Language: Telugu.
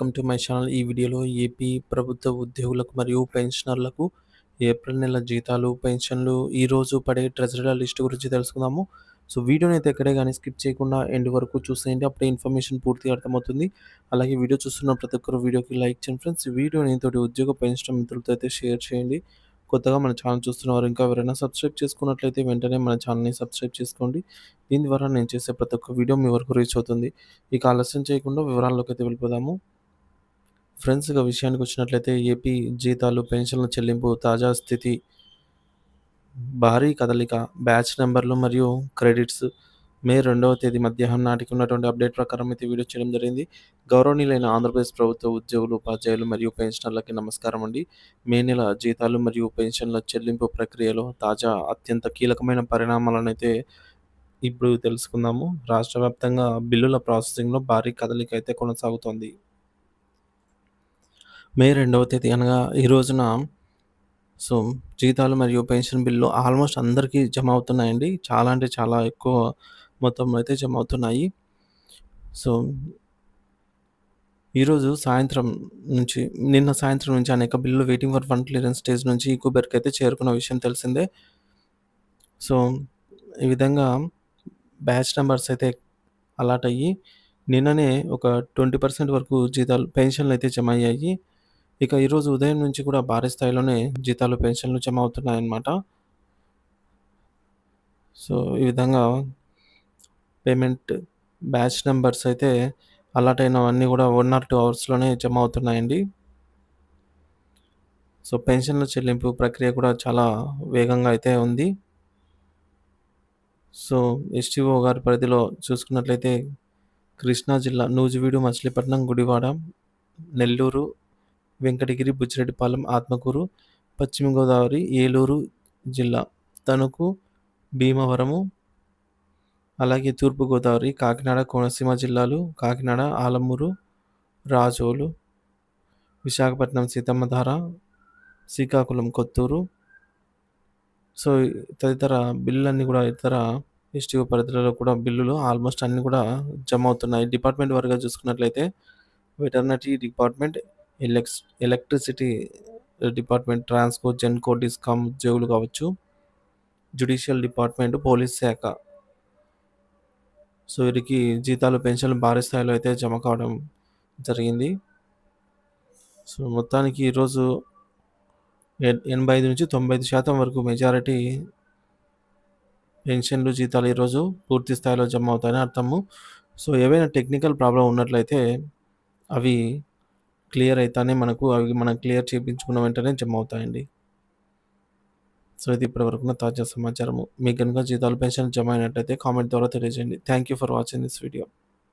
Welcome to my channel. ఈ వీడియోలో ఏపీ ప్రభుత్వ ఉద్యోగులకు మరియు పెన్షనర్లకు ఏప్రిల్ నెల జీతాలు, పెన్షన్లు ఈరోజు పడే ట్రెజరీల లిస్ట్ గురించి తెలుసుకుందాము. సో వీడియోని అయితే ఎక్కడే కానీ స్కిప్ చేయకుండా ఎండ్ వరకు చూసేయండి. అప్పుడే ఇన్ఫర్మేషన్ పూర్తిగా అర్థమవుతుంది. అలాగే వీడియో చూస్తున్న ప్రతి ఒక్కరు వీడియోకి లైక్ చేయండి ఫ్రెండ్స్. వీడియోని తోటి ఉద్యోగ పెన్షన్ మిత్రులతో అయితే షేర్ చేయండి. కొత్తగా మన ఛానల్ చూస్తున్నవారు ఇంకా ఎవరైనా సబ్స్క్రైబ్ చేసుకున్నట్లయితే వెంటనే మన ఛానల్‌ని సబ్స్క్రైబ్ చేసుకోండి. దీని ద్వారా నేను చేసే ప్రతి ఒక్క వీడియో మీ వరకు రీచ్ అవుతుంది. ఇక ఆలస్యం చేయకుండా వివరాల్లోకి అయితే వెళ్ళిపోదాము. ఫ్రెండ్స్గా విషయానికి వచ్చినట్లయితే ఏపీ జీతాలు, పెన్షన్ల చెల్లింపు తాజా స్థితి భారీ కదలిక, బ్యాచ్ నెంబర్లు మరియు క్రెడిట్స్ మే రెండవ తేదీ మధ్యాహ్నం నాటికి ఉన్నటువంటి అప్డేట్ ప్రకారం అయితే వీడియో చేయడం జరిగింది. గౌరవనీయులైన ఆంధ్రప్రదేశ్ ప్రభుత్వ ఉద్యోగులు, ఉపాధ్యాయులు మరియు పెన్షనర్లకి నమస్కారం అండి. మే నెల జీతాలు మరియు పెన్షన్ల చెల్లింపు ప్రక్రియలో తాజా అత్యంత కీలకమైన పరిణామాలనైతే ఇప్పుడు తెలుసుకుందాము. రాష్ట్ర వ్యాప్తంగా బిల్లుల ప్రాసెసింగ్‌లో భారీ కదలిక అయితే కొనసాగుతోంది. మే రెండవ తేదీ అనగా ఈ రోజున సో, జీతాలు మరియు పెన్షన్ బిల్లు ఆల్మోస్ట్ అందరికీ జమ అవుతున్నాయండి. చాలా అంటే చాలా ఎక్కువ మొత్తంలో అయితే జమ అవుతున్నాయి. సో ఈరోజు సాయంత్రం నుంచి నిన్న సాయంత్రం నుంచి అనేక bill waiting for fund clearance stage నుంచి ఈకోబెర్కి అయితే చేరుకున్న విషయం తెలిసిందే. సో, ఈ విధంగా బ్యాచ్ నెంబర్స్ అయితే అలాట్ అయ్యి నిన్ననే ఒక 20% వరకు జీతాలు పెన్షన్లు అయితే జమ అయ్యాయి. ఇక ఈరోజు ఉదయం నుంచి కూడా భారీ స్థాయిలోనే జీతాలు, పెన్షన్లు జమ అవుతున్నాయన్నమాట. సో, ఈ విధంగా పేమెంట్ బ్యాచ్ నెంబర్స్ అయితే అలాట్ అయినవన్నీ కూడా వన్ ఆర్ టూ అవర్స్‌లోనే జమ అవుతున్నాయండి. సో, పెన్షన్ల చెల్లింపు ప్రక్రియ కూడా చాలా వేగంగా అయితే ఉంది. సో, ఎస్టీఓ గారి పరిధిలో చూసుకున్నట్లయితే కృష్ణా జిల్లా నూజివీడు, మచిలీపట్నం, గుడివాడ, నెల్లూరు, వెంకటగిరి, బుచ్చిరెడ్డిపాలెం, ఆత్మకూరు, పశ్చిమ గోదావరి, ఏలూరు జిల్లా, తణుకు, భీమవరము, అలాగే తూర్పుగోదావరి కాకినాడ, కోనసీమ జిల్లాలు, కాకినాడ, ఆలమూరు, రాజోలు, విశాఖపట్నం, సీతమ్మధార, శ్రీకాకుళం, కొత్తూరు సో, తదితర బిల్లులన్నీ కూడా ఇతర ఎస్టీఓ పరిధిలో కూడా బిల్లులు ఆల్మోస్ట్ అన్నీ కూడా జమ అవుతున్నాయి. డిపార్ట్మెంట్ వారిగా చూసుకున్నట్లయితే veterinary department, Alex electricity department, Transco, Genco, Discom ఉద్యోగులు కావచ్చు, జ్యుడిషియల్ డిపార్ట్మెంట్, పోలీస్ శాఖ సో, వీరికి జీతాలు, పెన్షన్లు భారీ స్థాయిలో అయితే జమ కావడం జరిగింది. సో, మొత్తానికి ఈరోజు ఎనభై ఐదు నుంచి తొంభై ఐదు శాతం వరకు మెజారిటీ పెన్షన్లు, జీతాలు ఈరోజు పూర్తి స్థాయిలో జమ అవుతాయని అర్థము. సో, ఏవైనా టెక్నికల్ ప్రాబ్లం ఉన్నట్లయితే అవి క్లియర్ అయితానే మనకు అవి మనం క్లియర్ చేయించుకున్న వెంటనే జమ అవుతాయండి. సో, ఇది ఇప్పటివరకున్న తాజా సమాచారము. మీకు కనుక జీతాలు, పెన్షన్ జమ అయినట్లయితే కామెంట్ ద్వారా తెలియజేయండి. Thank you for watching this video.